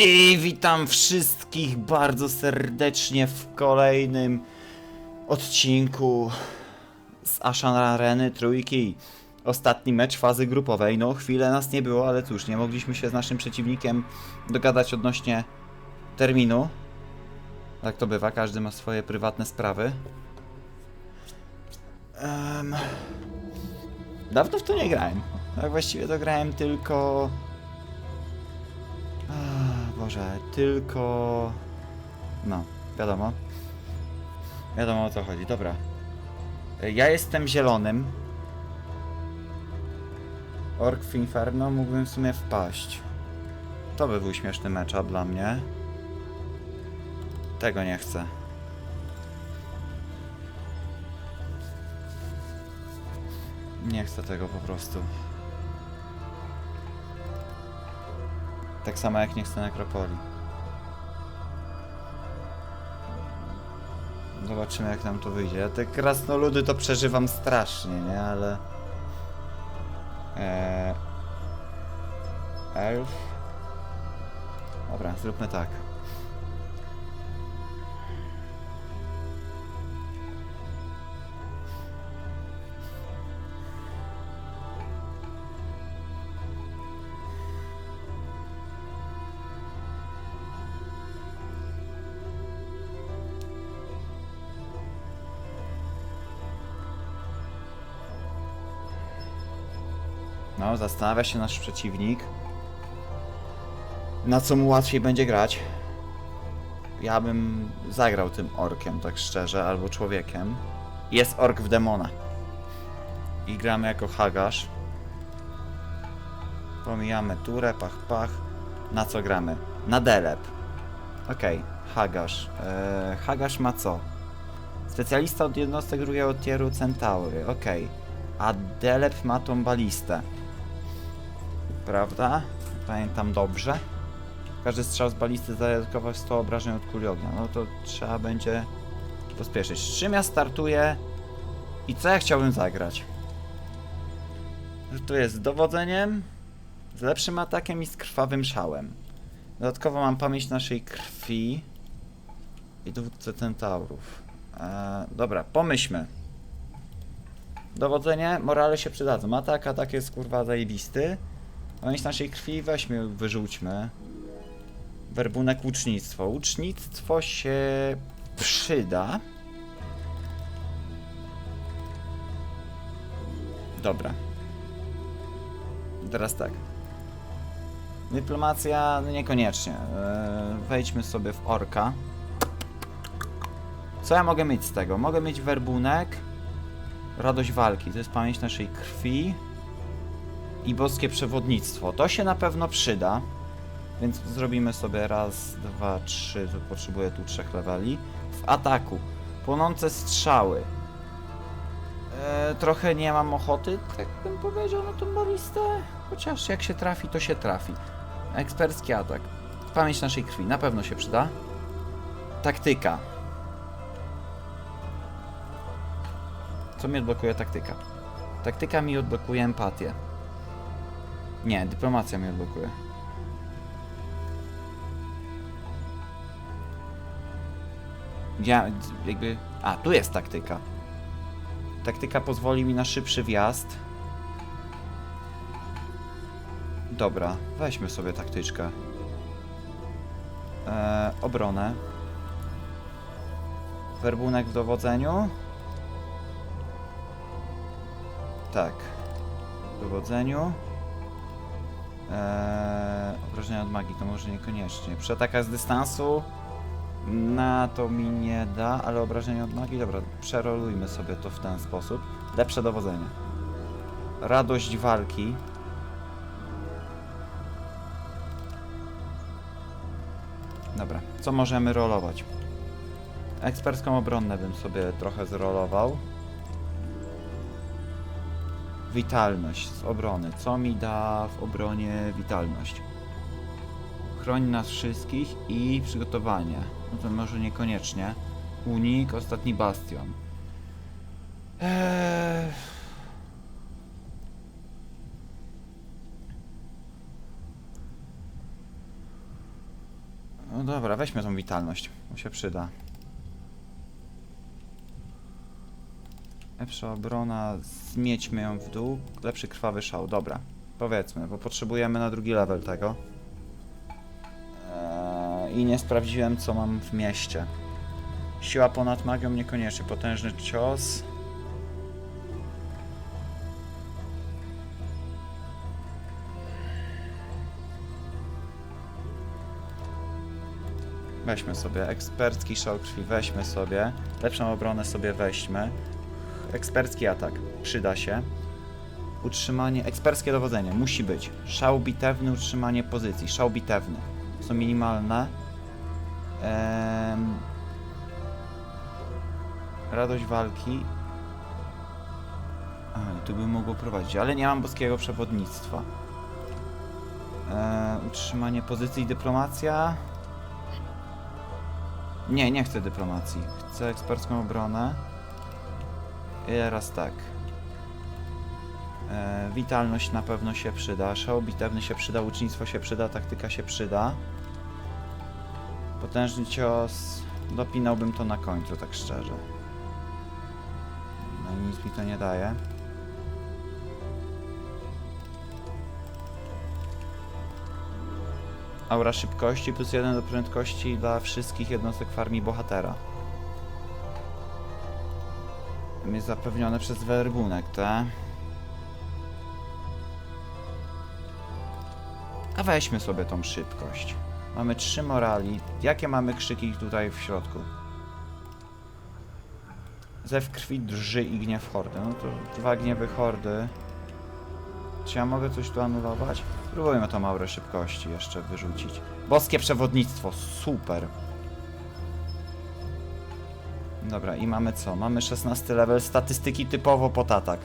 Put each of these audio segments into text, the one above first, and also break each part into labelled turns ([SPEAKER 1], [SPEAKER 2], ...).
[SPEAKER 1] I witam wszystkich bardzo serdecznie w kolejnym odcinku z Ashan Areny Trójki. Ostatni mecz fazy grupowej. No, chwilę nas nie było, ale cóż, nie mogliśmy się z naszym przeciwnikiem dogadać odnośnie terminu. Tak to bywa, każdy ma swoje prywatne sprawy. Em, dawno w to nie grałem. Tak właściwie to grałem tylko Boże, tylko... No, wiadomo. Wiadomo o co chodzi, dobra. Ja jestem zielonym. Ork w Inferno mógłbym w sumie wpaść. To by był śmieszny mecz dla mnie. Tego nie chcę. Nie chcę tego po prostu. Tak samo jak nie chcę nekropolii. Zobaczymy jak nam to wyjdzie. Ja te krasnoludy to przeżywam strasznie, nie? Ale... Eee... Elf... Dobra, zróbmy tak. No, zastanawia się nasz przeciwnik. Na co mu łatwiej będzie grać. Ja bym zagrał tym orkiem, tak szczerze, albo człowiekiem. Jest ork w demona. I gramy jako Hagasz. Pomijamy turę, pach, pach. Na co gramy? Na delep. Okej, Hagasz. Eee, Hagasz ma co? Specjalista od jednostek drugiego tieru Centaury, okej. A Delep ma tą balistę. Prawda? Pamiętam dobrze. Każdy strzał z balisty zadaje dodatkowo 100 obrażeń od kuli ognia. No to trzeba będzie pospieszyć. Z czym ja startuję i co ja chciałbym zagrać? Tu jest z dowodzeniem, z lepszym atakiem i z krwawym szałem. Dodatkowo mam pamięć naszej krwi i dowódcę centaurów. Eee, dobra, pomyślmy. Dowodzenie, morale się przydadzą. Atak, atak jest kurwa zajebisty. Pamięć naszej krwi weźmy, wyrzućmy. Werbunek łucznictwo. Łucznictwo się przyda. Dobra. Teraz tak. Dyplomacja no niekoniecznie. Eee, Wejdźmy sobie w orka. Co ja mogę mieć z tego? Mogę mieć werbunek. Radość walki. To jest pamięć naszej krwi. I boskie przewodnictwo. To się na pewno przyda. Więc zrobimy sobie raz, dwa, trzy. To potrzebuję tu trzech leveli. W ataku. Płonące strzały. E, trochę nie mam ochoty, tak bym powiedział, na tą balistę. Chociaż jak się trafi, to się trafi. Ekspercki atak. Pamięć naszej krwi. Na pewno się przyda. Taktyka. Co mi odblokuje taktyka? Taktyka mi odblokuje empatię. Nie, dyplomacja mi odblokuje. Ja jakby... A, tu jest taktyka. Taktyka pozwoli mi na szybszy wjazd. Dobra, weźmy sobie taktyczkę. Eee, obronę. Werbunek w dowodzeniu. Tak. W dowodzeniu. Eee, obrażenia od magii to może niekoniecznie. Przy atakach z dystansu na to mi nie da, ale obrażenia od magii, dobra, przerolujmy sobie to w ten sposób. Lepsze dowodzenie. Radość walki. Dobra, co możemy rolować? Ekspercką obronę bym sobie trochę zrolował. Witalność z obrony. Co mi da w obronie witalność? Chroń nas wszystkich i przygotowanie. No to może niekoniecznie. Unik, ostatni bastion. Eee... dobra, weźmy tą witalność. Bo się przyda. Lepsza obrona, zmiećmy ją w dół. Lepszy krwawy szał, dobra. Powiedzmy, bo potrzebujemy na drugi level tego. Eee, I nie sprawdziłem, co mam w mieście. Siła ponad magią niekoniecznie. Potężny cios. Weźmy sobie ekspercki szał krwi, weźmy sobie. Lepszą obronę sobie weźmy. Ekspercki atak, przyda się. Utrzymanie, eksperckie dowodzenie, musi być. Szał bitewny, utrzymanie pozycji, szał bitewny. Są minimalne. Em, radość walki. A, tu bym mogło prowadzić, ale nie mam boskiego przewodnictwa. E, utrzymanie pozycji dyplomacja. Nie, nie chcę dyplomacji. Chcę ekspercką obronę. Teraz tak. E, witalność na pewno się przyda. Szał bitewny się przyda, ucznictwo się przyda, taktyka się przyda. Potężny cios. Dopinałbym to na końcu, tak szczerze. No i nic mi to nie daje. Aura szybkości plus jeden do prędkości dla wszystkich jednostek w armii bohatera. Jest zapewnione przez werbunek, te. A weźmy sobie tą szybkość. Mamy trzy morali. Jakie mamy krzyki tutaj w środku? Zew krwi drży i gniew hordy. No to dwa gniewy hordy. Czy ja mogę coś tu anulować? Spróbujmy tą aurę szybkości jeszcze wyrzucić. Boskie przewodnictwo, super. Dobra, i mamy co? Mamy 16 level statystyki typowo pod atak.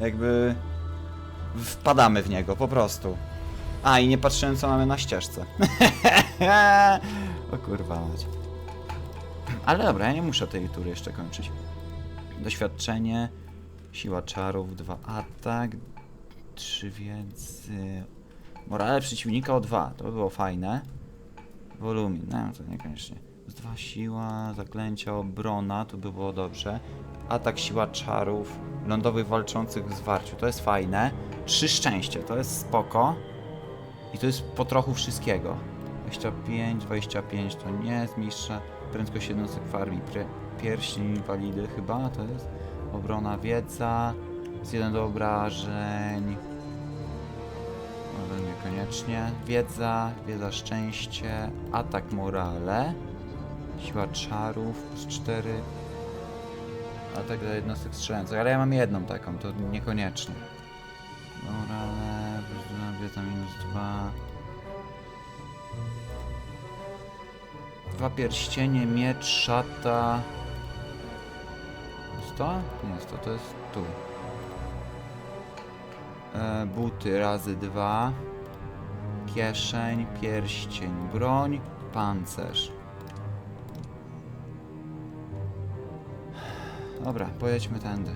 [SPEAKER 1] Jakby wpadamy w niego, po prostu. A, i nie patrzyłem co mamy na ścieżce. o kurwa mać. Ale dobra, ja nie muszę tej tury jeszcze kończyć. Doświadczenie, siła czarów, 2 atak, 3 wiedzy, morale przeciwnika o 2, to by było fajne. Wolumin, no to niekoniecznie. 2 siła, zaklęcia, obrona, tu by było dobrze. Atak, siła czarów, lądowych walczących w zwarciu, to jest fajne. 3 szczęście, to jest spoko. I to jest po trochu wszystkiego. 25, 25 to nie zmniejsza prędkość jednostek w armii. Pierścień inwalidy chyba to jest. Obrona wiedza, z 1 do obrażeń. Może niekoniecznie. Wiedza, wiedza szczęście, atak morale, siła czarów plus 4. Atak dla jednostek strzelających, ale ja mam jedną taką, to niekoniecznie. Morale, wiedza minus 2. Dwa pierścienie, miecz, szata. Jest to? Nie jest to, to jest tu. E, buty razy dwa. Kieszeń, pierścień, broń, pancerz. Dobra, pojedźmy tędy.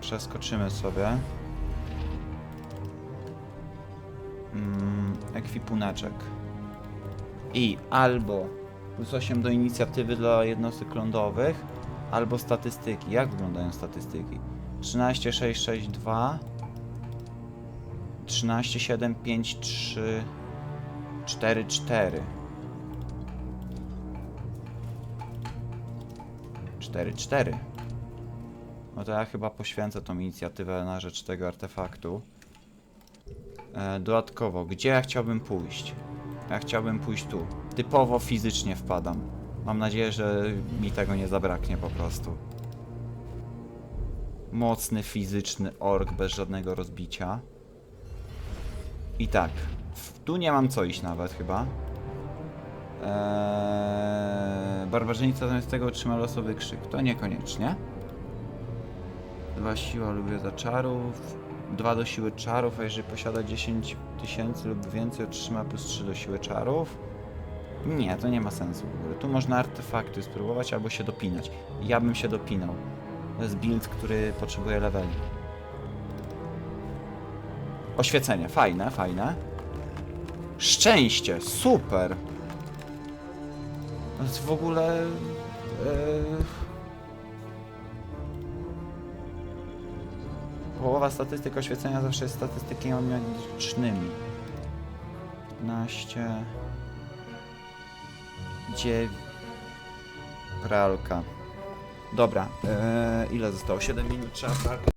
[SPEAKER 1] Przeskoczymy sobie. Mm, ekwipuneczek. I albo plus 8 do inicjatywy dla jednostek lądowych, albo statystyki. Jak wyglądają statystyki? 13, 6, 6, 2 13, 7, 5, 3 4, 4 4, 4 No to ja chyba poświęcę tą inicjatywę na rzecz tego artefaktu. E, dodatkowo, gdzie ja chciałbym pójść? Ja chciałbym pójść tu. Typowo fizycznie wpadam. Mam nadzieję, że mi tego nie zabraknie po prostu. Mocny fizyczny ork bez żadnego rozbicia. I tak. Tu nie mam co iść nawet chyba. Eee, barbarzyńca zamiast tego otrzyma losowy krzyk. To niekoniecznie. Dwa siła lub wiedza czarów. Dwa do siły czarów, a jeżeli posiada 10 tysięcy lub więcej, otrzyma plus 3 do siły czarów. Nie, to nie ma sensu w ogóle. Tu można artefakty spróbować albo się dopinać. Ja bym się dopinał. To jest build, który potrzebuje leveli. Oświecenie, fajne, fajne. Szczęście, super! To jest w ogóle... Yy... Połowa statystyk oświecenia zawsze jest statystykami magicznymi. 15... 9... Pralka. Dobra, yy, ile zostało? 7 minut trzeba pralkę